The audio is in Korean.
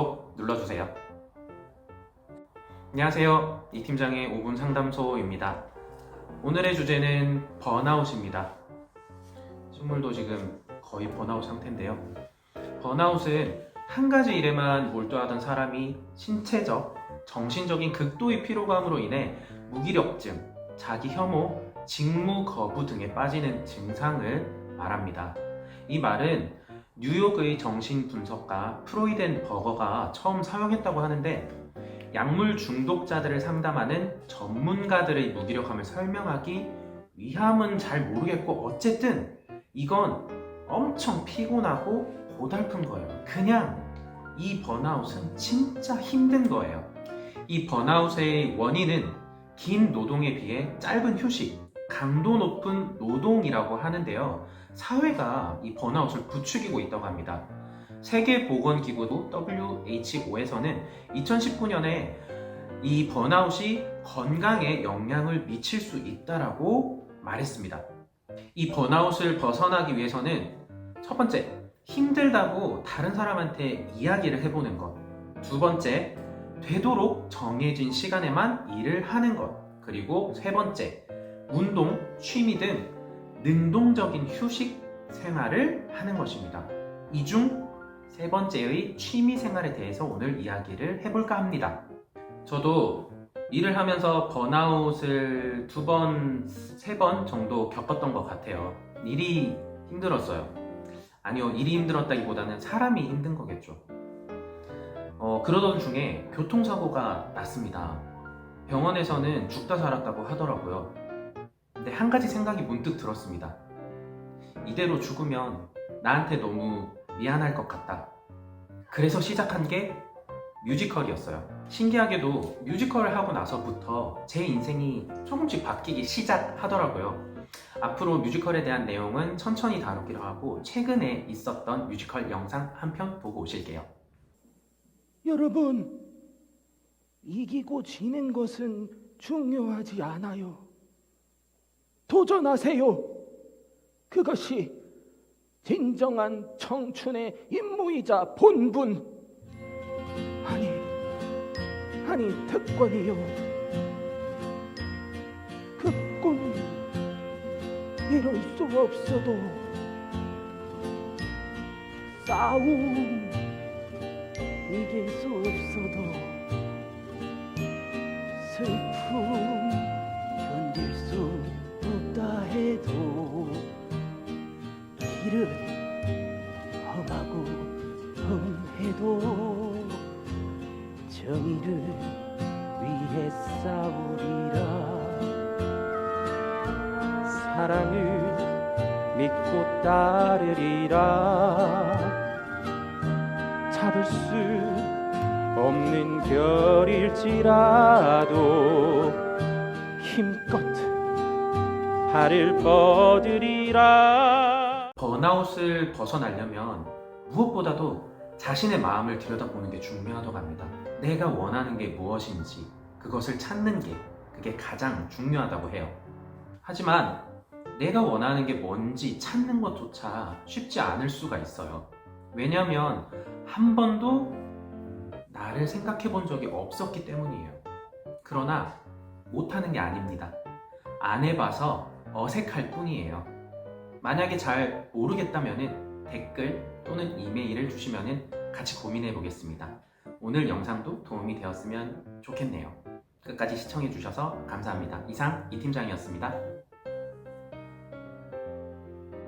구독 눌러주세요. 안녕하세요. 이 팀장의 5분 상담소입니다. 오늘의 주제는 번아웃입니다. 선물도 지금 거의 번아웃 상태인데요. 번아웃은 한 가지 일에만 몰두하던 사람이 신체적, 정신적인 극도의 피로감으로 인해 무기력증, 자기 혐오, 직무 거부 등에 빠지는 증상을 말합니다. 이 말은 뉴욕의 정신 분석가 프로이덴 버거가 처음 사용했다고 하는데 약물 중독자들을 상담하는 전문가들의 무기력함을 설명하기 위함은 잘 모르겠고 어쨌든 이건 엄청 피곤하고 고달픈 거예요. 그냥 이 번아웃은 진짜 힘든 거예요. 이 번아웃의 원인은 긴 노동에 비해 짧은 휴식, 강도 높은 노동이라고 하는데요. 사회가 이 번아웃을 부추기고 있다고 합니다. 세계보건기구도 WHO에서는 2019년에 이 번아웃이 건강에 영향을 미칠 수 있다라고 말했습니다. 이 번아웃을 벗어나기 위해서는 첫 번째, 힘들다고 다른 사람한테 이야기를 해보는 것. 두 번째, 되도록 정해진 시간에만 일을 하는 것. 그리고 세 번째, 운동, 취미 등 능동적인 휴식 생활을 하는 것입니다. 이 중 세 번째의 취미 생활에 대해서 오늘 이야기를 해볼까 합니다. 저도 일을 하면서 번아웃을 두 번, 세 번 정도 겪었던 것 같아요. 일이 힘들었어요. 아니요, 일이 힘들었다기보다는 사람이 힘든 거겠죠. 어, 그러던 중에 교통사고가 났습니다. 병원에서는 죽다 살았다고 하더라고요. 근데 한 가지 생각이 문득 들었습니다. 이대로 죽으면 나한테 너무 미안할 것 같다. 그래서 시작한 게 뮤지컬이었어요. 신기하게도 뮤지컬을 하고 나서부터 제 인생이 조금씩 바뀌기 시작하더라고요. 앞으로 뮤지컬에 대한 내용은 천천히 다루기로 하고 최근에 있었던 뮤지컬 영상 한 편 보고 오실게요. 여러분, 이기고 지는 것은 중요하지 않아요. 도전하세요. 그것이 진정한 청춘의 임무이자 본분. 아니, 아니, 특권이요. 그 꿈, 이룰 수 없어도 싸움, 이길 수 없어도 슬픔 해도 정의를 위해 싸우리라. 사랑을 믿고 따르리라. 잡을 수 없는 별일지라도 힘껏 발을 뻗으리라. 번아웃을 벗어나려면 무엇보다도 자신의 마음을 들여다보는 게 중요하다고 합니다. 내가 원하는 게 무엇인지 그것을 찾는 게 그게 가장 중요하다고 해요. 하지만 내가 원하는 게 뭔지 찾는 것조차 쉽지 않을 수가 있어요. 왜냐하면 한 번도 나를 생각해 본 적이 없었기 때문이에요. 그러나 못하는 게 아닙니다. 안 해봐서 어색할 뿐이에요. 만약에 잘 모르겠다면 댓글 또는 이메일을 주시면 같이 고민해 보겠습니다. 오늘 영상도 도움이 되었으면 좋겠네요. 끝까지 시청해 주셔서 감사합니다. 이상 이 팀장이었습니다.